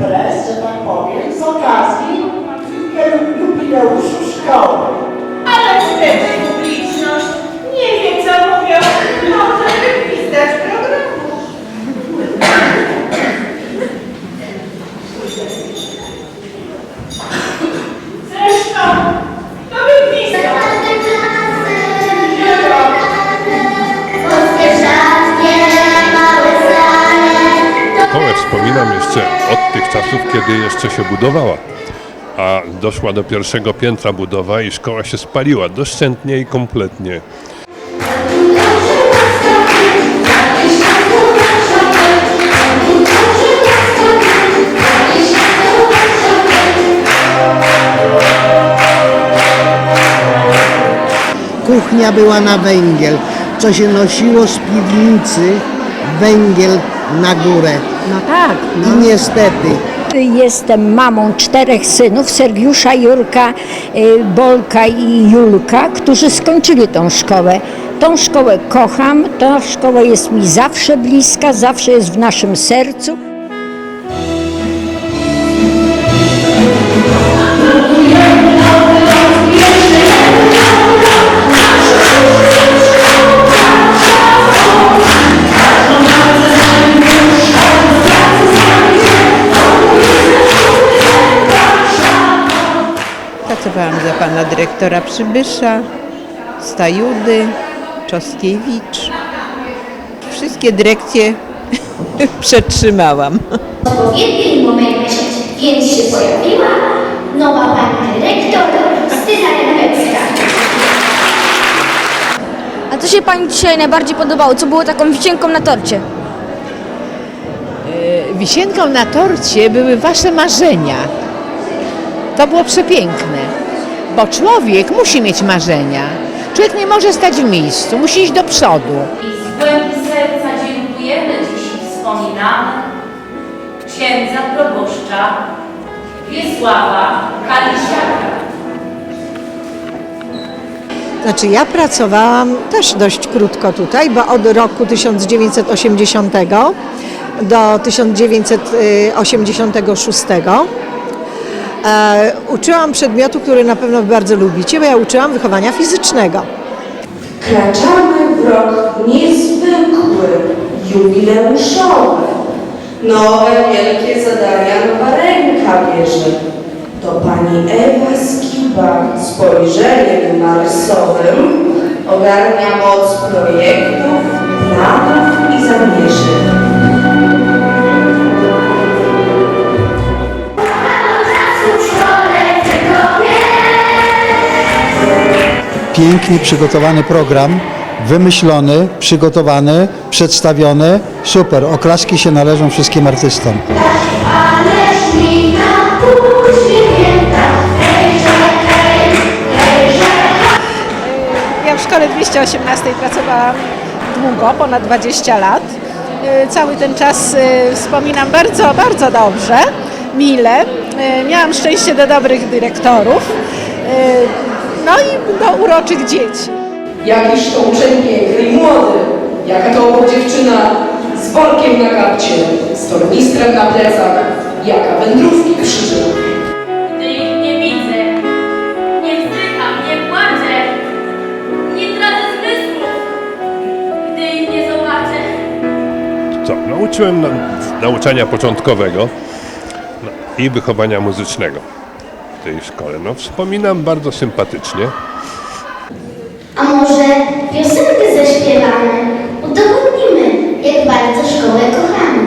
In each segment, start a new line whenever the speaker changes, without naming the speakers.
imprez, że tak powiem, z okazji jubileuszu szkoły.
Ale wtedy publiczność nie wie, co mówią. Może wypizdać programu. Zresztą, to
wypizdać. Wspominam jeszcze od tych czasów, kiedy jeszcze się budowała. A doszła do pierwszego piętra budowa i szkoła się spaliła doszczętnie i kompletnie.
Kuchnia była na węgiel, co się nosiło z piwnicy węgiel na górę.
No tak.
I niestety
Jestem mamą czterech synów, Sergiusza, Jurka, y, Bolka i Julka, którzy skończyli tą szkołę. Tą szkołę kocham, ta szkoła jest mi zawsze bliska, zawsze jest w naszym sercu.
Pracowałam za pana dyrektora Przybysza, Stajudy, Czoskiewicz. Wszystkie dyrekcje przetrzymałam.
W odpowiednim momencie, więc się pojawiła nowa pani dyrektor Styna Renwecka.
A co się Pani dzisiaj najbardziej podobało? Co było taką wisienką na torcie?
Wisienką na torcie były wasze marzenia. To było przepiękne, bo człowiek musi mieć marzenia. Człowiek nie może stać w miejscu, musi iść do przodu.
I z głębi serca dziękujemy dziś wspominamy księdza proboszcza Wiesława Kalisiaka.
Znaczy ja pracowałam też dość krótko tutaj, bo od roku 1980 do 1986. E, uczyłam przedmiotu, który na pewno bardzo lubicie, bo ja uczyłam wychowania fizycznego.
Kraczamy w rok niezwykły, jubileuszowy. Nowe wielkie zadania nowa ręka bierze. To pani Ewa Skiba spojrzeniem marsowym ogarnia moc projektów, planów i zamierzeń.
Pięknie przygotowany program, wymyślony, przygotowany, przedstawiony. Super, oklaski się należą wszystkim artystom.
Ja w szkole 218 pracowałam długo, ponad 20 lat. Y, Cały ten czas y, wspominam bardzo, bardzo dobrze, mile. Y, Miałam szczęście do dobrych dyrektorów, no i do uroczych dzieci.
Jakiż to uczeń piękny i młody, jaka to oto dziewczyna z workiem na kapcie, z tornistrem na plecach, jaka wędrówki krzyży.
Gdy ich nie widzę, nie wzdycham, nie płaczę, nie tracę zmysłów. Gdy ich nie zobaczę,
Co? Nauczyłem na, nauczania początkowego no, i wychowania muzycznego w tej szkole. No, wspominam bardzo sympatycznie.
A może piosenkę zaśpiewamy? Udowodnimy, jak bardzo szkołę kochamy.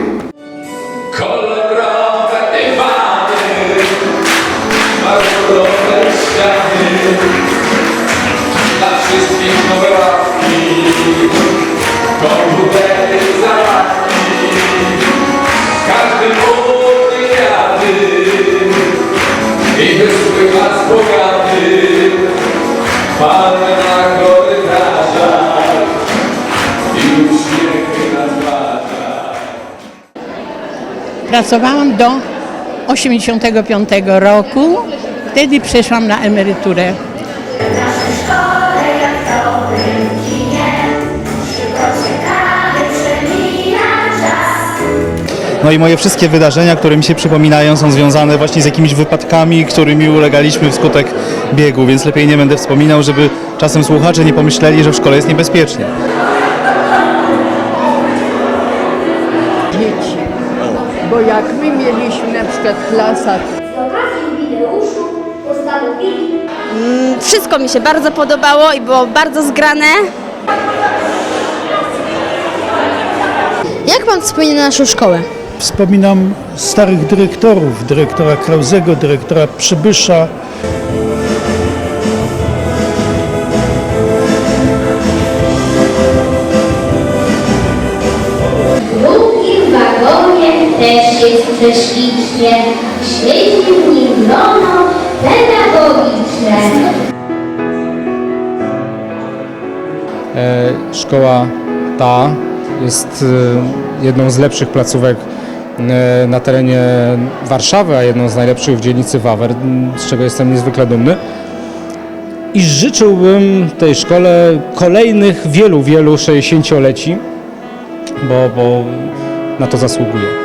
Kolorowe dywany, marmurowe ściany, dla wszystkich nowe ławki, komputery zabawki, każdy młody
Pracowałam do 85 roku, wtedy przeszłam na emeryturę.
No i moje wszystkie wydarzenia, które mi się przypominają, są związane właśnie z jakimiś wypadkami, którymi ulegaliśmy wskutek biegu, więc lepiej nie będę wspominał, żeby czasem słuchacze nie pomyśleli, że w szkole jest niebezpiecznie.
dzieci. Bo jak my mieliśmy na przykład w klasach
Z okazji jubileuszu postanowili
Wszystko mi się bardzo podobało i było bardzo zgrane. Jak pan wspomina naszą szkołę?
Wspominam starych dyrektorów, dyrektora Krauzego, dyrektora Przybysza,
W drugim wagonie też jest prześlicznie, siedzi w nim grono pedagogiczne.
E, Szkoła ta jest e, jedną z lepszych placówek na terenie Warszawy, a jedną z najlepszych w dzielnicy Wawer, z czego jestem niezwykle dumny. I życzyłbym tej szkole kolejnych wielu, wielu 60-leci, bo, bo na to zasługuje.